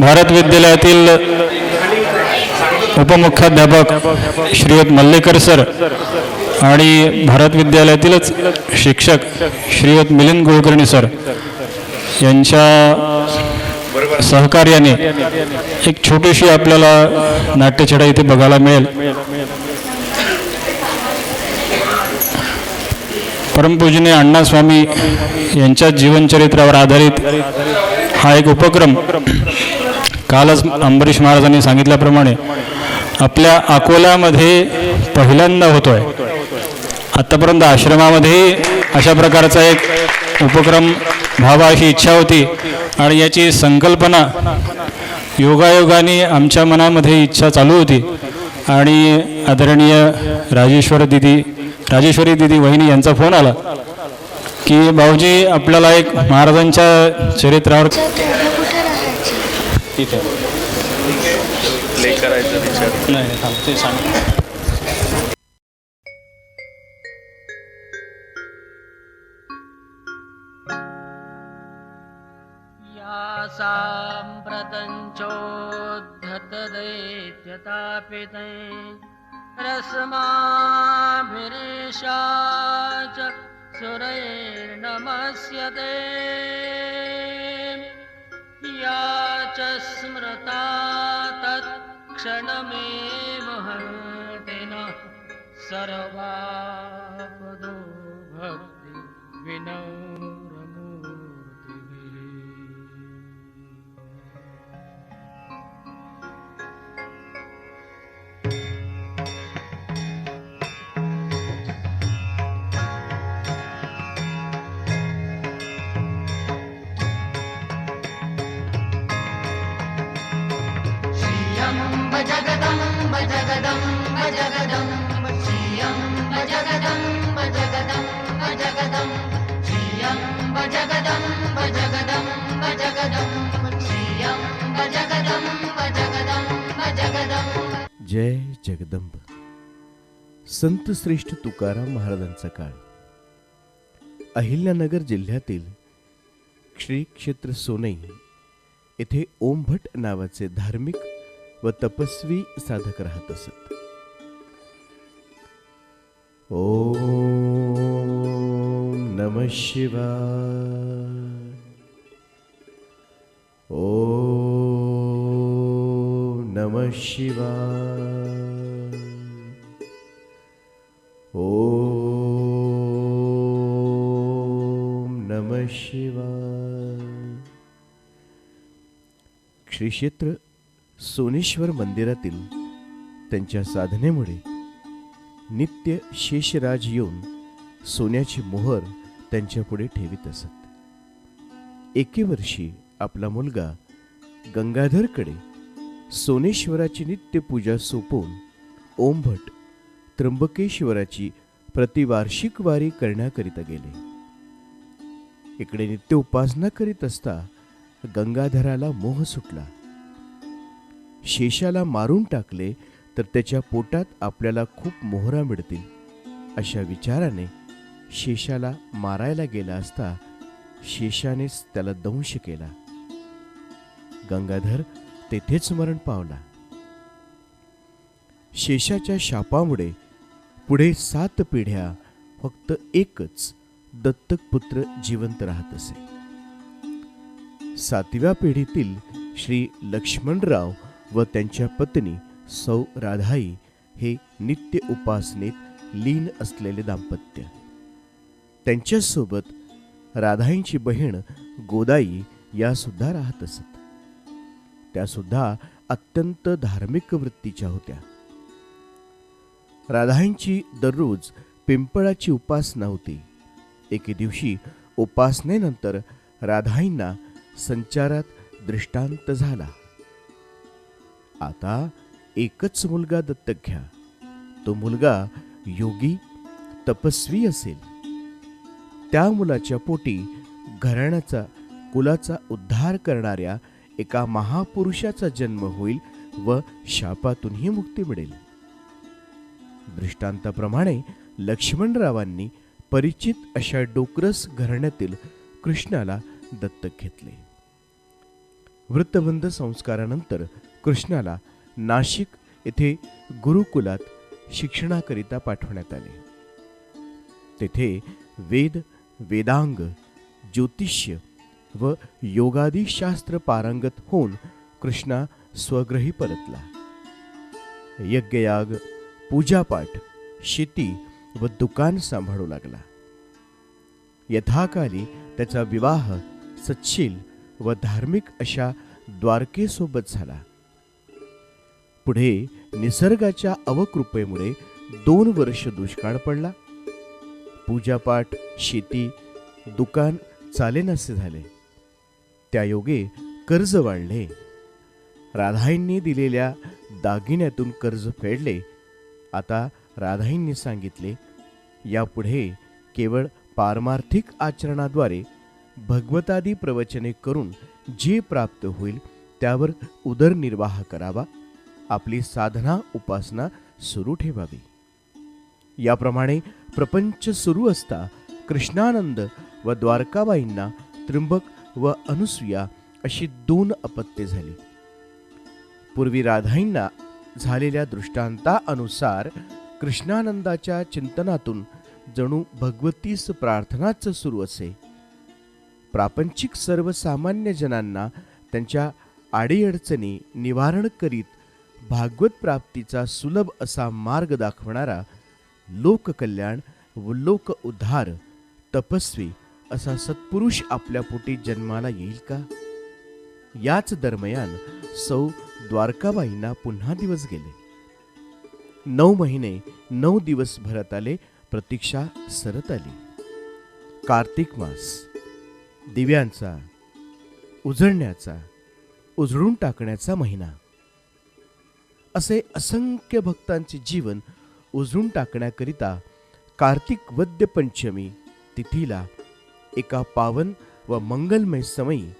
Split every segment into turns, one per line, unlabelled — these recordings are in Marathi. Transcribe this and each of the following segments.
भारत विद्यालयातील उपमुख्याध्यापक श्रीयुत मल्लेकर सर आणि भारत विद्यालयातीलच शिक्षक श्रीयुत मिलिंद कुलकर्णी सर यांच्या सहकार्याने एक छोटीशी आपल्याला नाट्यछडा इथे बघायला मिळेल. परमपूजने अण्णास्वामी यांच्या जीवनचरित्रावर आधारित हा एक उपक्रम कालच अंबरीश महाराजांनी सांगितल्याप्रमाणे आपल्या अकोल्यामध्ये पहिल्यांदा होतोय. आत्तापर्यंत आश्रमामध्ये अशा प्रकारचा एक उपक्रम व्हावा अशी इच्छा होती आणि याची संकल्पना योगायोगाने आमच्या मनामध्ये इच्छा चालू होती. आणि आदरणीय राजेश्वर दिदी राजेश्वरी दिदी वहिनी यांचा फोन आला की भाऊजी आपल्याला एक महाराजांच्या चरित्रावर तिथे.
प्ले करायचं विचार.
नाही थांब ते सांग.
या रस्माभिरेषा च सुरैर्नमस्यते। या स्मृता तत्क्षणमेव हन्तिन सर्वापदो भक्ति विनौरमूर्तिभिः
जगदम्ब श्रियम्ब जगदम्ब जगदम्ब जगदम्ब श्रियम्ब जगदम्ब जगदम्ब जगदम्ब श्रियम्ब जगदम्ब जगदम्ब जगदम्ब
जय जगदंब. संत श्रेष्ठ तुकाराम महाराजांचा काळ. अहिल्यानगर जिल्ह्यातील श्री क्षेत्र सोनई येथे ओम भट नावाचे धार्मिक व तपस्वी साधक राहत असत. ओम नम शिवाय। ओम नम शिवाय। ओम नम शिवाय। श्रीक्षेत्र सोनेश्वर मंदिरातील त्यांच्या साधनेमुळे नित्य शेषराज येऊन सोन्याची मोहर त्यांच्यापुढे ठेवीत असत. एके वर्षी आपला मुलगा गंगाधरकडे सोनेश्वराची नित्यपूजा सोपवून ओमभट त्र्यंबकेश्वराची प्रतिवार्षिक वारी करण्याकरिता गेले. इकडे नित्य उपासना करीत असता गंगाधराला मोह सुटला. शेषाला मारून टाकले तर त्याच्या पोटात आपल्याला खूप मोहरा मिळतील. अशा विचाराने शेषाला मारायला गेला असता शेषानेच त्याला दंश केला. गंगाधर तेथेच मरण पावला. शेषाच्या शापामुळे पुढे सात पिढ्या फक्त एकच दत्तक पुत्र जिवंत राहत असे. सातव्या पिढीतील श्री लक्ष्मणराव व त्यांच्या पत्नी सौ राधाई हे नित्य उपासनेत लीन असलेले दाम्पत्य. त्यांच्यासोबत राधाईंची बहीण गोदाई या सुद्धा राहत असत. त्या सुद्धा अत्यंत धार्मिक वृत्तीच्या होत्या. राधाईंची दररोज पिंपळाची उपासना होती. एके दिवशी उपासनेनंतर राधाईंना संचारात दृष्टांत झाला. आता एकच मुलगा दत्तक घ्या. तो मुलगा योगी तपस्वी असेल. त्या मुलाच्या पोटी घराण्याचा कुलाचा उद्धार करणाऱ्या एका महापुरुषाचा जन्म होईल व शापातूनही मुक्ती मिळेल. दृष्टांताप्रमाणे लक्ष्मणरावांनी परिचित अशा डोकरस घराण्यातील कृष्णाला दत्तक घेतले. वृत्तबंध संस्कारानंतर कृष्णाला नाशिक येथे गुरुकुलात शिक्षणाकरिता पाठवण्यात आले. तेथे वेद वेदांग ज्योतिष्य व योगादी शास्त्र पारंगत होऊन कृष्णा स्वग्रही परतला. यज्ञयाग पूजापाठ शेती व दुकान सांभाळू लागला. यथाकाली त्याचा विवाह सच्छील व धार्मिक अशा द्वारकेसोबत झाला. पुढे निसर्गाच्या अवकृपेमुळे दोन वर्ष दुष्काळ पडला. पूजापाठ शेती दुकान चालेनासे झाले. त्या योगे कर्ज वाढले. राधाईंनी दिलेल्या दागिन्यातून कर्ज फेडले. आता राधाईंनी सांगितले यापुढे केवळ पारमार्थिक आचरणाद्वारे भगवतादी प्रवचने करून जे प्राप्त होईल त्यावर उदरनिर्वाह करावा. आपली साधना उपासना सुरू ठेवावी. याप्रमाणे प्रपंच सुरू असता कृष्णानंद व द्वारकाबाईंना त्र्यंबक व अनुसुया अशी दोन अपत्ये झाली. पूर्वी राधाईंना झालेल्या दृष्टांतानुसार कृष्णानंदाच्या चिंतनातून जणू भगवतीस प्रार्थनाच सुरू असे. प्रापंचिक सर्वसामान्य जनांना त्यांच्या आडीअडचणी निवारण करीत भागवत प्राप्तीचा सुलभ असा मार्ग दाखवणारा लोककल्याण व लोक उद्धार तपस्वी असा सत्पुरुष आपल्या पोटी जन्माला येईल का? याच दरम्यान सौ द्वारकाबाईंना पुन्हा दिवस गेले. नऊ महिने नऊ दिवस भरत आले प्रतीक्षा सरत आली. कार्तिक मास दिव्यांचा उजळण्याचा उजळून टाकण्याचा महिना. असे असंख्य भक्तांचे जीवन उजळून टाकण्याकरिता कार्तिक वद्य पंचमी तिथीला एका पावन व मंगलमय समयी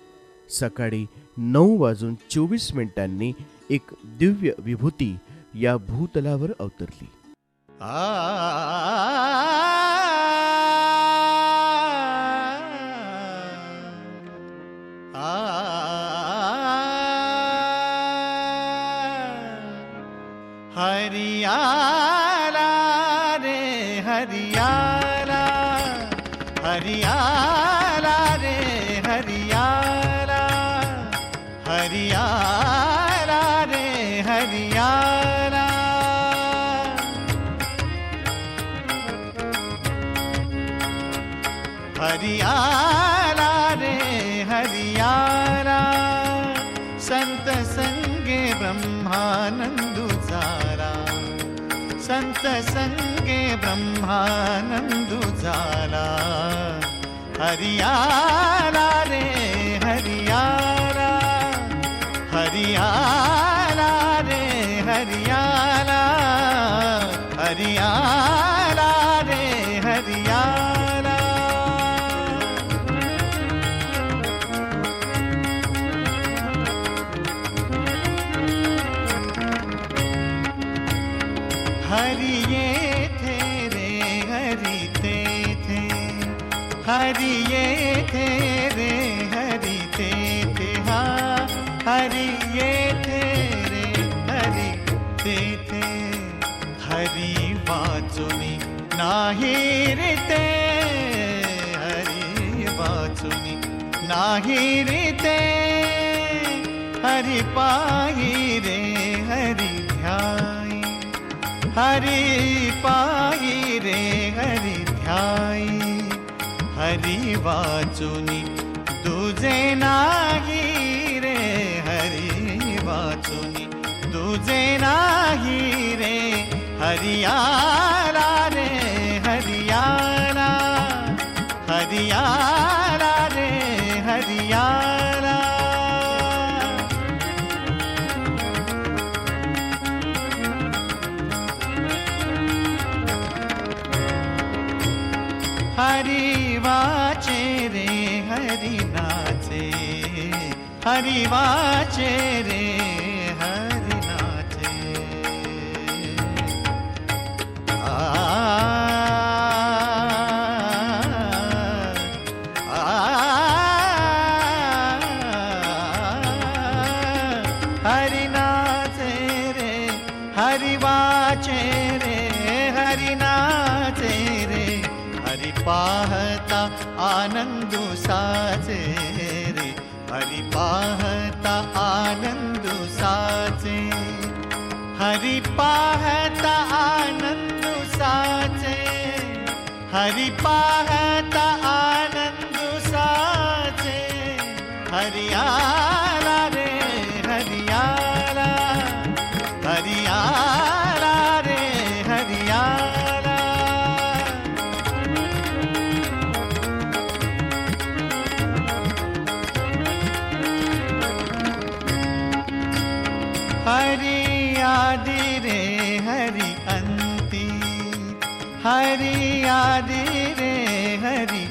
सकाळी नऊ वाजून चोवीस मिनिटांनी एक दिव्य विभूती या भूतलावर अवतरली.
हरियाला रे हरियाला हरियाला रे हरियाला हरियाला रे हरियाला। हरियाला आनंद झाला हरियाला रे हरियाला। हरियाला रे हरियाला। हरियाला रे हरियाला। नाही रे ते हरि पाही रे, हरि ध्याई हरि पाई रे, हरि ध्याई हरि वाचुनी, तुझे नाही रे। हरि वाचुनी, तुझे नाही रे। हरियाला हरी वाचे रे हरि नाचे. हरी वाचे रे. रे हरि अंती। हरि आदि रे हरि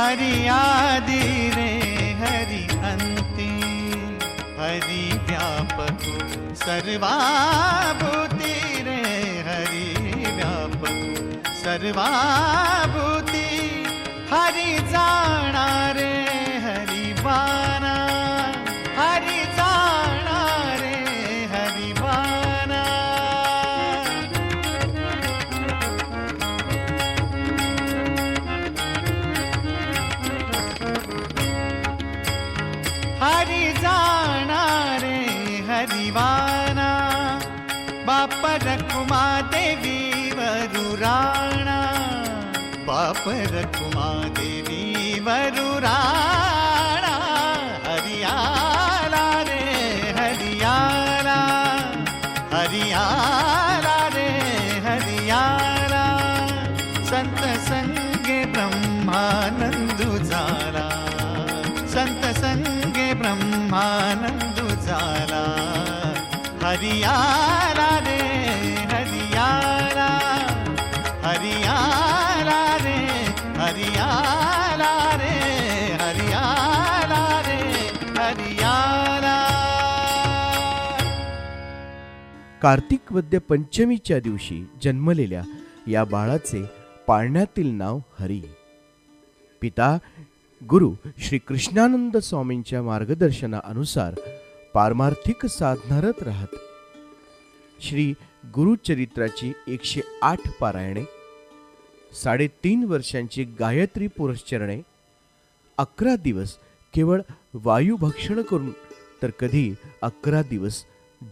हरि आदि रे हरि अंति। हरि व्यापक सर्वाभूति रे हरि व्यापक सर्वा देवी वरुराणा बाप रखुमा देवी वरुराणा
कार्तिक वद्य पंचमीच्या दिवशी जन्मलेल्या या बाळाचे पाळण्यातील नाव हरी. पिता गुरु श्री कृष्णानंद स्वामींच्या मार्गदर्शनानुसार पारमार्थिक साधनारत राहत. श्री गुरुचरित्राची एकशे आठ पारायणे साडेतीन वर्षांची गायत्री पुरश्चरणे अकरा दिवस केवळ वायुभक्षण करून तर कधी अकरा दिवस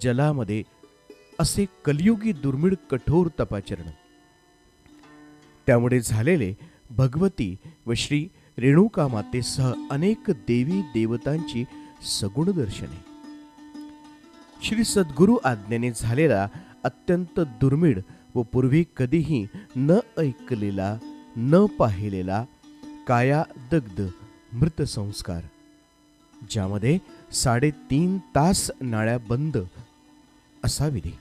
जलामध्ये असे कलियुगी दुर्मिळ कठोर तपाचरण. त्यामुळे झालेले भगवती व श्री रेणुका मातेसह अनेक देवी देवतांची सगुण दर्शने. श्री सद्गुरु आज्ञेने झालेला अत्यंत दुर्मिळ व पूर्वी कधीही न ऐकलेला न पाहिलेला काया दग्ध मृत संस्कार ज्यामध्ये साडेतीन तास नाळ्या बंद असा विधी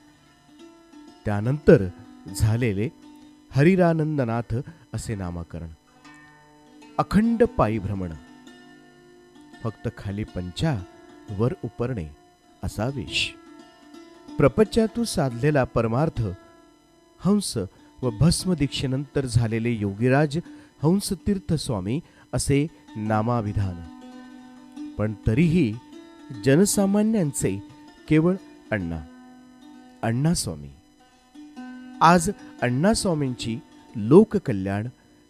त्यानंतर झालेले हरिरानंदनाथ असे नामकरण. अखंड पायी भ्रमण. फक्त खाली पंचा वर उपरणे असा वेश. प्रपंचातून साधलेला परमार्थ हंस व भस्म दीक्षेनंतर झालेले योगीराज हंसतीर्थ स्वामी असे नामाविधान पण तरीही जनसामान्यांचे केवळ अण्णा अण्णास्वामी. आज अण्णास्वामींची लोककल्याण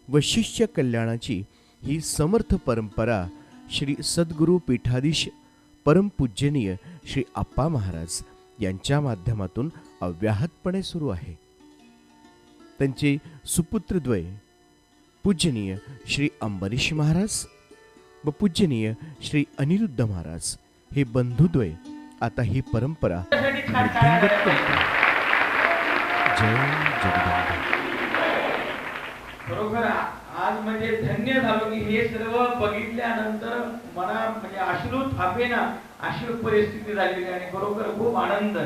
व शिष्य कल्याणाची ही समर्थ परंपरा श्री सद्गुरु पीठाधीश परमपूज्यनीय श्री आप्पा महाराज यांच्या माध्यमातून अव्याहतपणे सुरू आहे. त्यांचे सुपुत्रद्वय पूज्यनीय श्री अंबरीश महाराज व पूज्यनीय श्री अनिरुद्ध महाराज हे बंधुद्वय आता ही परंपरा. जय जगदंबा.
बरोबर आज म्हणजे धन्य झालो की हे सर्व बघितल्यानंतर मना म्हणजे अश्रू थापेना अशी परिस्थिती झालेली आणि खरोखर खूप आनंद.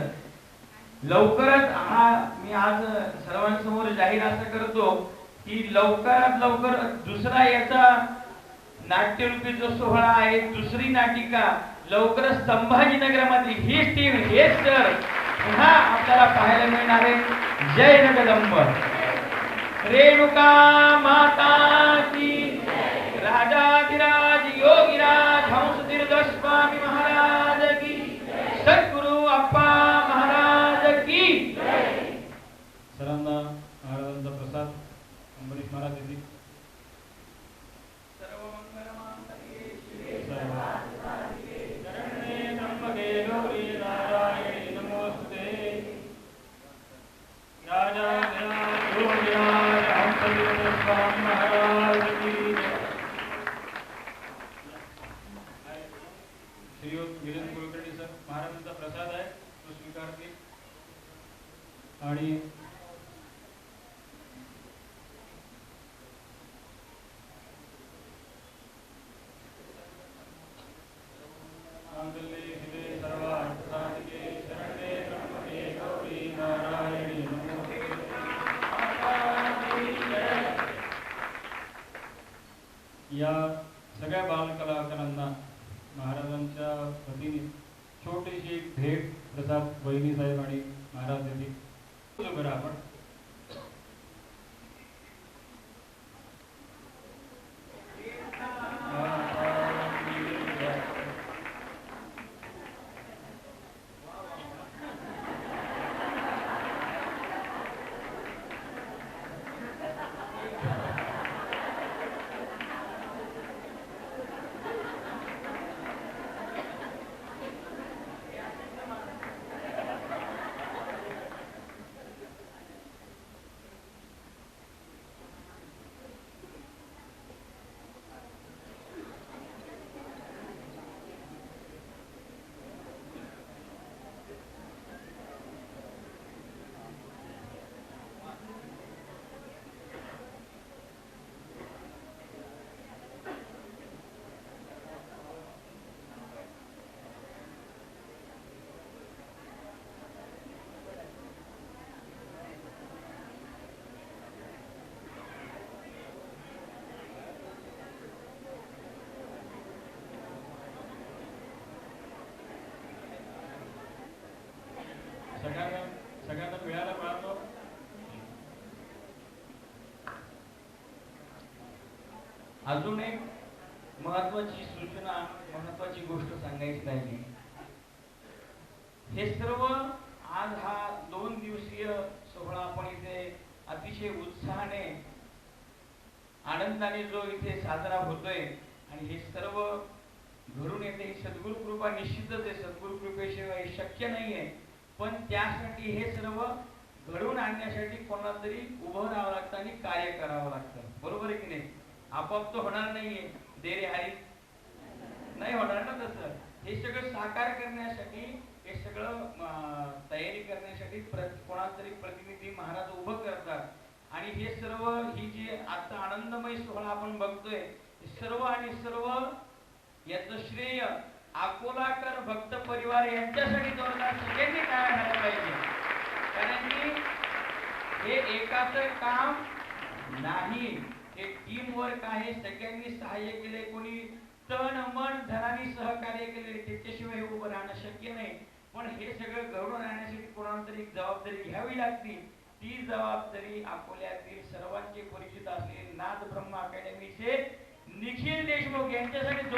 लवकरच हा मी आज सर्वांसमोर जाहीर असं करतो की लवकरात लवकर दुसरा याचा नाट्यरूपी जो सोहळा आहे दुसरी नाटिका लवकरच संभाजीनगरामधली हीच टीम हेच सर पुन्हा आपल्याला पाहायला मिळणार आहे. जय जगदंब रेणुका माता की राजाधिराज योगिराज हंस दीर्घ स्वामी महाराज की सद्गुरु अप्पा महाराज की
सरांना महाराजांचा प्रसाद अंबरीश महाराज येतील
अजून एक महत्वाची सूचना महत्वाची गोष्ट सांगायची राहिली. हे सर्व आज हा दोन दिवसीय सोहळा आपण इथे अतिशय उत्साहाने आनंदाने जो इथे साजरा होतोय आणि हे सर्व घडून येते ही सद्गुरु कृपा निश्चितच आहे. सद्गुरु कृपेशिवाय शक्य नाहीये. पण त्यासाठी हे सर्व घडवून आणण्यासाठी कोणाला तरी उभं राहावं लागतं आणि कार्य करावं लागतं. बरोबर आहे की नाही? आपोआप तो होणार नाहीये. देरे हरी. नाही होणार ना तसं. हे सगळं साकार करण्यासाठी हे सगळं तयारी करण्यासाठी प्र- तरी प्रतिनिधी महाराज उभं करतात. आणि हे सर्व ही जी आता आनंदमय सोहळा आपण बघतोय सर्व आणि सर्व याचं श्रेय अकोलाकर भक्त परिवार यांच्यासाठी जोरदार सगळ्यांनी काय झालं पाहिजे. कारण की हे एकाच काम नाही. हे टीम वर्क आहे. सगळ्यांनी सहाय्य केले कोणी तन मन धनाने सहकार्य केले त्याच्याशिवाय हे उभं राहणं शक्य नाही. पण हे सगळं घडून राहण्यासाठी कोणाला तरी जबाबदारी घ्यावी लागती. ती जबाबदारी अकोल्यातील सर्वांचे परिचित असलेले नाथ ब्रह्म अकॅडमीचे निखिल देशमुख यांच्यासाठी